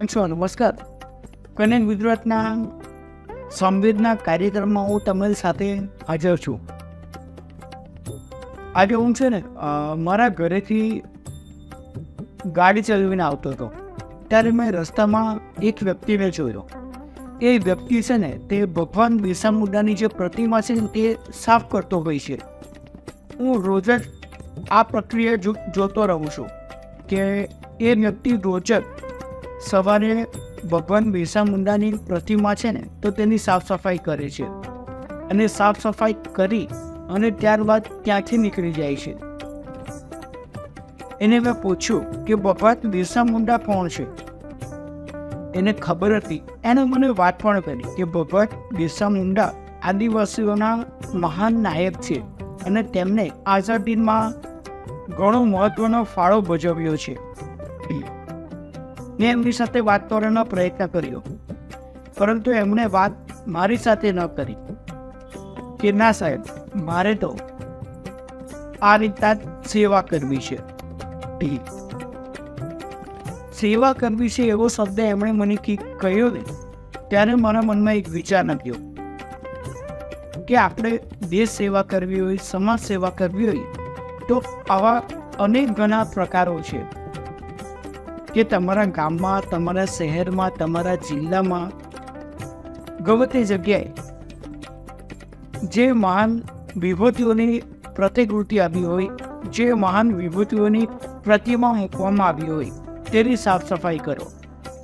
છો નમસ્કાર કનેક્ટ ગુજરાતના સંવેદના કાર્યક્રમમાં હું તમારી સાથે હાજર છું આજે હું છે ને મારા ઘરેથી ગાડી ચલાવીને આવતો હતો ત્યારે મેં રસ્તામાં એક વ્યક્તિને જોયો એ વ્યક્તિ છે ને તે ભગવાન બિરસા મુંડાની જે પ્રતિમા છે તે સાફ કરતો હોય છે હું રોજ જ આ પ્રક્રિયા જોતો રહું છું કે એ વ્યક્તિ રોજ સવારે ભગવાન બિરસા મુંડાની પ્રતિમા છે ને, તો તેની સાફ સફાઈ કરે છે. અને સાફ સફાઈ કરી અને ત્યારબાદ ત્યાંથી નીકળી જાય છે. એને મેં પૂછ્યું કે, ભગવાન બિરસા મુંડા કોણ છે? એને ખબર હતી. એને મને વાત પણ કરી કે, ભગવાન બિરસા મુંડા આદિવાસીઓના મહાન નાયક છે અને તેમને આઝાદીમાં ઘણો મહત્વનો ફાળો ભજવ્યો છે. મેં એમની સાથે વાત કરવાનો પ્રયત્ન કર્યો. પરંતુ એમણે વાત મારી સાથે ન કરી. કે ના સાહેબ, મારે તો આ રીતના સેવા કરવી છે. સેવા કરવી છે એવો શબ્દ એમણે મને કહ્યો ને, ત્યારે મારા મનમાં એક વિચાર નાખ્યો કે આપણે દેશ સેવા કરવી હોય, સમાજ સેવા કરવી હોય, તો આવા અનેક ઘણા પ્રકારો છે. કે તમારા ગામમાં, તમારા શહેરમાં, તમારા જિલ્લામાં ગમે તે જગ્યાએ જે મહાન વિભૂતિઓની પ્રતિકૃતિ આવી હોય, જે મહાન વિભૂતિઓની પ્રતિમા મૂકવામાં આવી હોય, તેની સાફ સફાઈ કરો.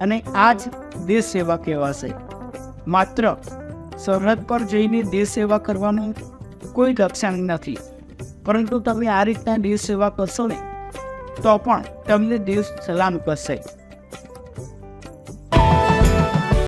અને આ જ દેશ સેવા કહેવાશે. માત્ર સરહદ પર જઈને દેશ સેવા કરવાનું કોઈ લક્ષણ નથી. પરંતુ તમે આ રીતના દેશ સેવા કરશો ને તો પણ તમને દેશ સલામ કરશે